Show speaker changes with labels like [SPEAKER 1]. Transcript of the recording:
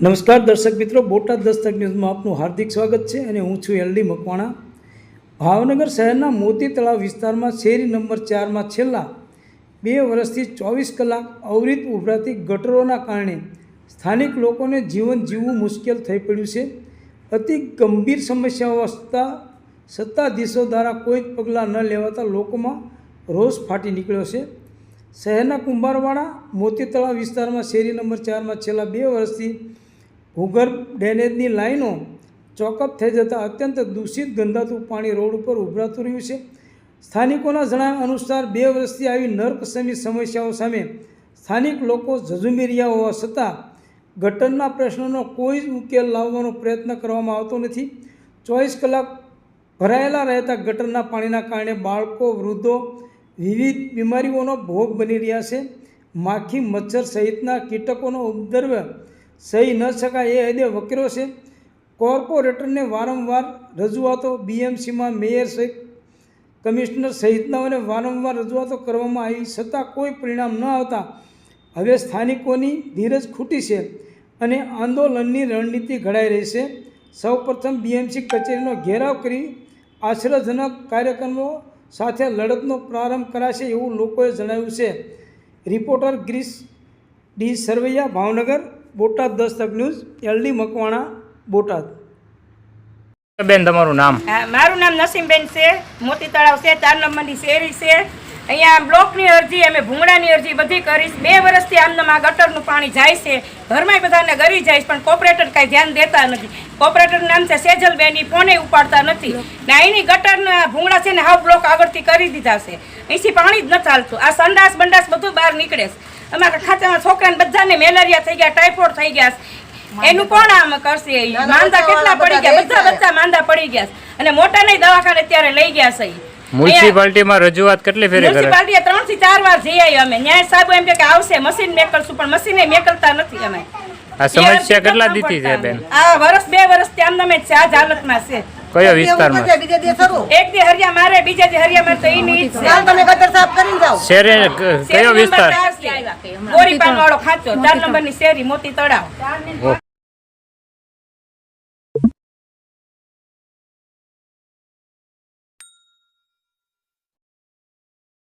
[SPEAKER 1] નમસ્કાર દર્શક મિત્રો, બોટાદ દસ્તક ન્યૂઝમાં આપનું હાર્દિક સ્વાગત છે અને હું છું એલડી મકવાણા. ભાવનગર શહેરના મોતી તળાવ વિસ્તારમાં શેરી નંબર ચારમાં છેલ્લા બે વર્ષથી ચોવીસ કલાક અવરિત ઉભરાતી ગટરોના કારણે સ્થાનિક લોકોને જીવન જીવવું મુશ્કેલ થઈ પડ્યું છે. અતિ ગંભીર સમસ્યાઓ છતાં સત્તાધીશો દ્વારા કોઈ જ પગલાં ન લેવાતા લોકોમાં રોષ ફાટી નીકળ્યો છે. શહેરના કુંભારવાડા, મોતી તળાવ વિસ્તારમાં શેરી નંબર ચારમાં છેલ્લા બે વર્ષથી ભૂગર્ભ ડ્રેનેજની લાઈનો ચોકઅપ થઈ જતાં અત્યંત દૂષિત ગંધાતું પાણી રોડ ઉપર ઉભરાતું રહ્યું છે. સ્થાનિકોના જણાવ્યા અનુસાર બે વર્ષથી આવી નર્કસમી સમસ્યાઓ સામે સ્થાનિક લોકો ઝઝુમી રહ્યા હોવા છતાં ગટરના પ્રશ્નોનો કોઈ જ ઉકેલ લાવવાનો પ્રયત્ન કરવામાં આવતો નથી. ચોવીસ કલાક ભરાયેલા રહેતા ગટરના પાણીના કારણે બાળકો, વૃદ્ધો વિવિધ બીમારીઓનો ભોગ બની રહ્યા છે. માખી, મચ્છર સહિતના કીટકોનો ઉપદ્રવ સહી ન શકાય એ હદે વકર્યો છે. કોર્પોરેટરને વારંવાર રજૂઆતો બીએમસીમાં મેયર સહિત કમિશનર સહિતનાઓને વારંવાર રજૂઆતો કરવામાં આવી છતાં કોઈ પરિણામ ન આવતા હવે સ્થાનિકોની ધીરજ ખૂટી છે અને આંદોલનની રણનીતિ ઘડાઈ રહી છે. સૌપ્રથમ બીએમસી કચેરીનો ઘેરાવ કરી આશ્ચર્યજનક કાર્યક્રમો સાથે લડતનો પ્રારંભ કરાશે એવું લોકોએ જણાવ્યું છે. Reporter Greece D Sarvaiya Bhavnagar Botad Dastak news LD Makwana Botad.
[SPEAKER 2] બેન તમારું નામ?
[SPEAKER 3] હા, મારું નામ નસીમબેન છે મોતી તળાવ છે ચાર નંબરની શેરી છે. અહીંયા બ્લોકની અરજી અમે ભૂંગળાની અરજી બધી કરીશ. બે વર્ષથી આમનામાં ગટરનું પાણી જાય છે. ઘરમાં બધાને ગરી જાય છે પણ કોપરેટર કાંઈ ધ્યાન દેતા નથી. કોપરેટર નામ છે સેજલબેન ઈ ફોને ઉપાડતા નથી. ને અહીંની ગટરના ભૂંગળા છે ને હાવ બ્લોક આગળથી કરી દીધા છે. અહીંથી પાણી જ ન ચાલતું. આ સંડાસ બંડાસ બધું બહાર નીકળે છે. અમારા ખાતામાં છોકરાને બધાને મેલેરિયા થઈ ગયા ટાઇફોઇડ થઈ ગયા એનું કોણ આમ કરશે? માંદા કેટલા પડી ગયા? બધા બધા માંદા પડી ગયા અને મોટા નહીં દવાખાને અત્યારે લઈ ગયા છે.
[SPEAKER 2] મ્યુનિસિપાલિટીમાં રજૂઆત કેટલી ફેરી કરે?
[SPEAKER 3] મ્યુનિસિપાલિટી ત્રણથી ચાર વાર જઈ આવ્યા અમે. ન્યાય સાહેબ એમ કે આવશે મશીન મેકલશું પણ મશીને મેકલતા નથી અમે.
[SPEAKER 2] આ સમસ્યા કેટલા દીથી છે બેન?
[SPEAKER 3] આ વર્ષ બે વર્ષથી આમ જ છે આ જ હાલતમાં છે.
[SPEAKER 2] કયો વિસ્તારમાં?
[SPEAKER 3] એક દી હરિયા મારે બીજા દી હરિયા મારે. તો ઈ જ ચાલ
[SPEAKER 4] તમે ગટર સાફ કરીને જાઓ.
[SPEAKER 2] શેરે કયો વિસ્તાર?
[SPEAKER 3] ગોરીપાન વાળો ખાંચો ચાર નંબરની શેરી મોતી તળાવ.